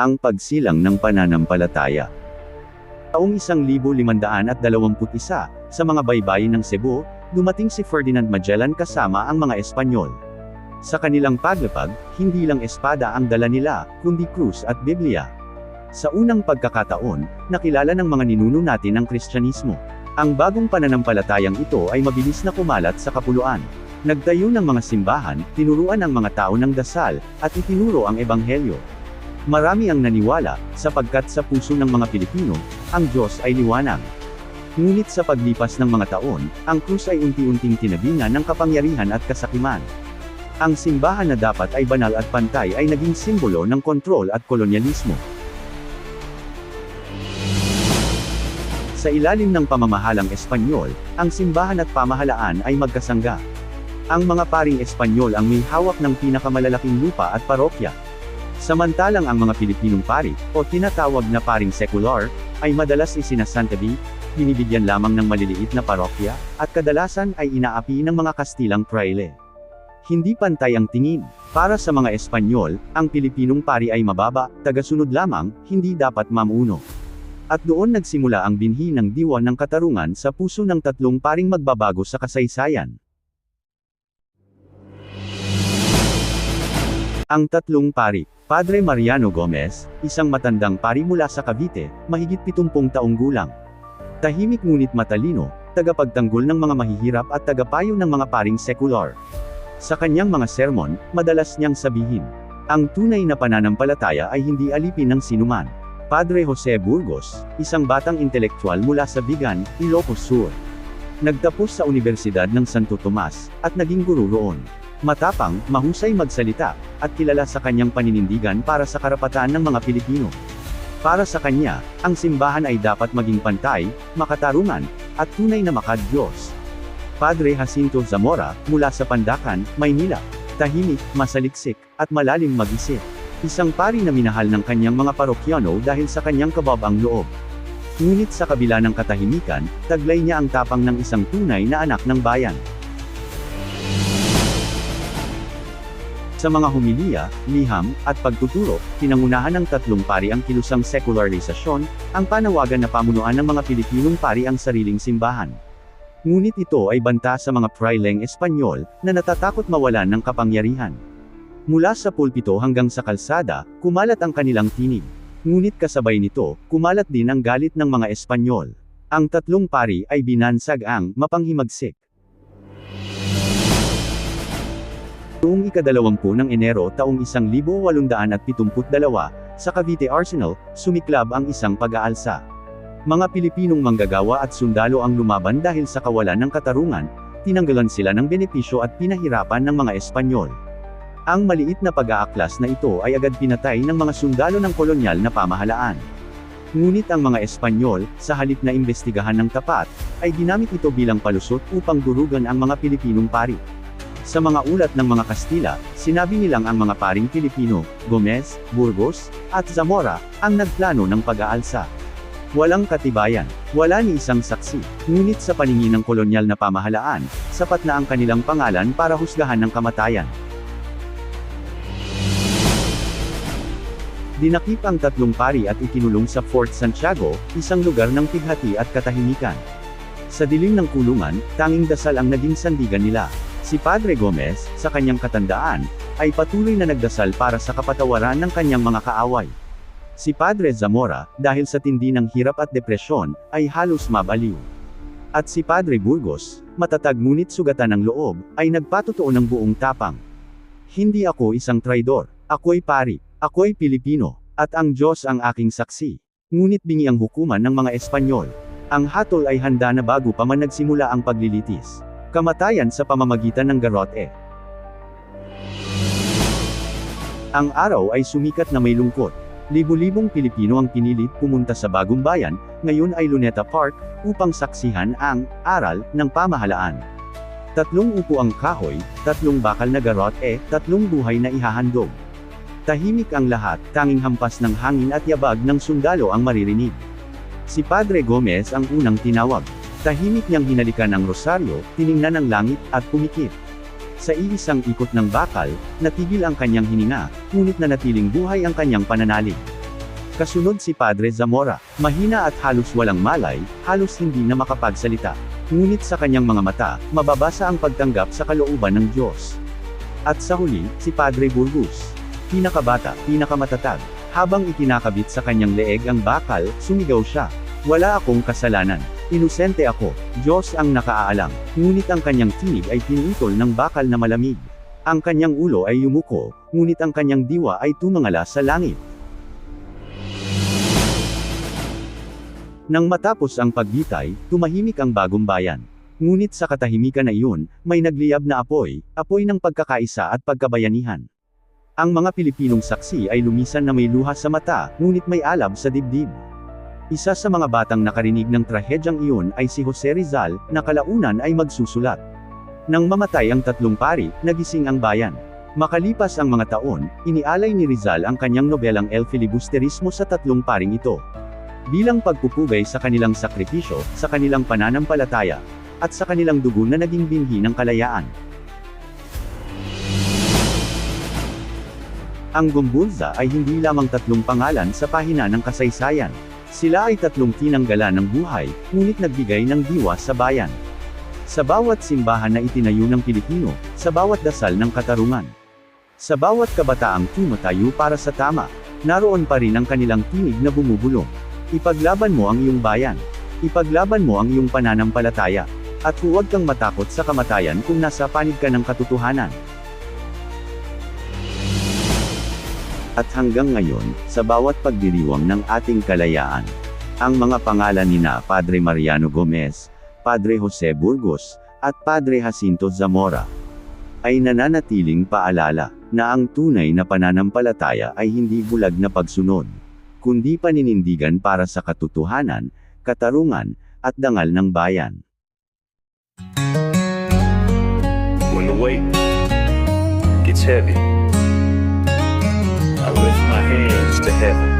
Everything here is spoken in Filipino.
Ang pagsilang ng pananampalataya. Taong 1521, sa mga baybayin ng Cebu, dumating si Ferdinand Magellan kasama ang mga Espanyol. Sa kanilang paglapag, hindi lang espada ang dala nila, kundi krus at Biblia. Sa unang pagkakataon, nakilala ng mga ninuno natin ang Kristyanismo. Ang bagong pananampalatayang ito ay mabilis na kumalat sa kapuluan. Nagtayo ng mga simbahan, tinuruan ang mga tao ng dasal, at itinuro ang ebanghelyo. Marami ang naniwala, sapagkat sa puso ng mga Pilipino, ang Diyos ay liwanag. Ngunit sa paglipas ng mga taon, ang krus ay unti-unting tinabingan ng kapangyarihan at kasakiman. Ang simbahan na dapat ay banal at pantay ay naging simbolo ng kontrol at kolonyalismo. Sa ilalim ng pamamahalang Espanyol, ang simbahan at pamahalaan ay magkasangga. Ang mga paring Espanyol ang may hawak ng pinakamalalaking lupa at parokya. Samantalang ang mga Pilipinong pari, o tinatawag na paring sekular, ay madalas isinasantabi, binibigyan lamang ng maliliit na parokya, at kadalasan ay inaapi ng mga Kastilang praile. Hindi pantay ang tingin. Para sa mga Espanyol, ang Pilipinong pari ay mababa, tagasunod lamang, hindi dapat mamuno. At doon nagsimula ang binhi ng diwa ng katarungan sa puso ng tatlong paring magbabago sa kasaysayan. Ang tatlong pari, Padre Mariano Gomez, isang matandang pari mula sa Cavite, mahigit 70 taong gulang. Tahimik ngunit matalino, tagapagtanggol ng mga mahihirap at tagapayo ng mga paring sekular. Sa kanyang mga sermon, madalas niyang sabihin, ang tunay na pananampalataya ay hindi alipin ng sinuman. Padre Jose Burgos, isang batang intelektual mula sa Bigan, Ilocos Sur. Nagtapos sa Universidad ng Santo Tomas, at naging guro roon. Matapang, mahusay magsalita, at kilala sa kanyang paninindigan para sa karapatan ng mga Pilipino. Para sa kanya, ang simbahan ay dapat maging pantay, makatarungan, at tunay na makadiyos. Padre Jacinto Zamora, mula sa Pandakan, Maynila. Tahimik, masaliksik, at malalim mag-isip. Isang pari na minahal ng kanyang mga parokyano dahil sa kanyang kababang loob. Ngunit sa kabila ng katahimikan, taglay niya ang tapang ng isang tunay na anak ng bayan. Sa mga humiliya, liham, at pagtuturo, pinangunahan ng tatlong pari ang kilusang sekularisasyon, ang panawagan na pamunuan ng mga Pilipinong pari ang sariling simbahan. Ngunit ito ay banta sa mga praileng Espanyol, na natatakot mawalan ng kapangyarihan. Mula sa pulpito hanggang sa kalsada, kumalat ang kanilang tinig. Ngunit kasabay nito, kumalat din ang galit ng mga Espanyol. Ang tatlong pari ay binansag ang mapanghimagsik. Noong ikadalawampu ng Enero taong 1872, sa Cavite Arsenal, sumiklab ang isang pag-aalsa. Mga Pilipinong manggagawa at sundalo ang lumaban dahil sa kawalan ng katarungan, tinanggalan sila ng benepisyo at pinahirapan ng mga Espanyol. Ang maliit na pag-aaklas na ito ay agad pinatay ng mga sundalo ng kolonyal na pamahalaan. Ngunit ang mga Espanyol, sa halip na imbestigahan ng tapat, ay ginamit ito bilang palusot upang durugan ang mga Pilipinong pari. Sa mga ulat ng mga Kastila, sinabi nilang ang mga paring Pilipino, Gomez, Burgos, at Zamora, ang nagplano ng pag-aalsa. Walang katibayan, wala ni isang saksi, ngunit sa paningin ng kolonyal na pamahalaan, sapat na ang kanilang pangalan para husgahan ng kamatayan. Dinakip ang tatlong pari at ikinulong sa Fort Santiago, isang lugar ng pighati at katahimikan. Sa dilim ng kulungan, tanging dasal ang naging sandigan nila. Si Padre Gomez, sa kanyang katandaan, ay patuloy na nagdasal para sa kapatawaran ng kanyang mga kaaway. Si Padre Zamora, dahil sa tindi ng hirap at depresyon, ay halos mabaliw. At si Padre Burgos, matatag ngunit sugatan ng loob, ay nagpatotoo ng buong tapang. Hindi ako isang traidor. Ako'y pari. Ako'y Pilipino. At ang Diyos ang aking saksi. Ngunit bingi ang hukuman ng mga Espanyol. Ang hatol ay handa na bago pa man nagsimula ang paglilitis. Kamatayan sa pamamagitan ng garote. Ang araw ay sumikat na may lungkot. Libu-libong Pilipino ang pinilit pumunta sa bagong bayan, ngayon ay Luneta Park, upang saksihan ang aral ng pamahalaan. Tatlong upo ang kahoy, tatlong bakal na garote, tatlong buhay na ihahandog. Tahimik ang lahat, tanging hampas ng hangin at yabag ng sundalo ang maririnig. Si Padre Gomez ang unang tinawag. Tahimik niyang hinalikan ang rosaryo, tiningnan ang langit, at pumikit. Sa iisang ikot ng bakal, natigil ang kanyang hininga, ngunit nanatiling buhay ang kanyang pananalig. Kasunod si Padre Zamora, mahina at halos walang malay, halos hindi na makapagsalita. Ngunit sa kanyang mga mata, mababasa ang pagtanggap sa kalooban ng Diyos. At sa huli, si Padre Burgos. Pinakabata, pinakamatatag. Habang ikinakabit sa kanyang leeg ang bakal, sumigaw siya. Wala akong kasalanan. Inosente ako. Diyos ang nakaalam. Ngunit ang kanyang tinig ay pinutol ng bakal na malamig. Ang kanyang ulo ay yumuko, ngunit ang kanyang diwa ay tumangala sa langit. Nang matapos ang pagbitay, tumahimik ang bagong bayan. Ngunit sa katahimikan na iyon, may nagliyab na apoy, apoy ng pagkakaisa at pagkabayanihan. Ang mga Pilipinong saksi ay lumisan na may luha sa mata, ngunit may alab sa dibdib. Isa sa mga batang nakarinig ng trahedyang iyon ay si Jose Rizal, na kalaunan ay magsusulat. Nang mamatay ang tatlong pari, nagising ang bayan. Makalipas ang mga taon, inialay ni Rizal ang kanyang nobelang El Filibusterismo sa tatlong paring ito. Bilang pagpupugay sa kanilang sakripisyo, sa kanilang pananampalataya, at sa kanilang dugo na naging binhi ng kalayaan. Ang Gumbunza ay hindi lamang tatlong pangalan sa pahina ng kasaysayan. Sila ay tatlong tinanggalan ng buhay, ngunit nagbigay ng diwa sa bayan. Sa bawat simbahan na itinayo ng Pilipino, sa bawat dasal ng katarungan, sa bawat kabataang tumatayo para sa tama, naroon pa rin ang kanilang tinig na bumubulong. Ipaglaban mo ang iyong bayan. Ipaglaban mo ang iyong pananampalataya. At huwag kang matakot sa kamatayan kung nasa panig ka ng katotohanan. At hanggang ngayon, sa bawat pagdiriwang ng ating kalayaan, ang mga pangalan ni na Padre Mariano Gomez, Padre Jose Burgos, at Padre Jacinto Zamora, ay nananatiling paalala, na ang tunay na pananampalataya ay hindi bulag na pagsunod, kundi paninindigan para sa katotohanan, katarungan, at dangal ng bayan. When the weight gets heavy, I lift my hands to heaven.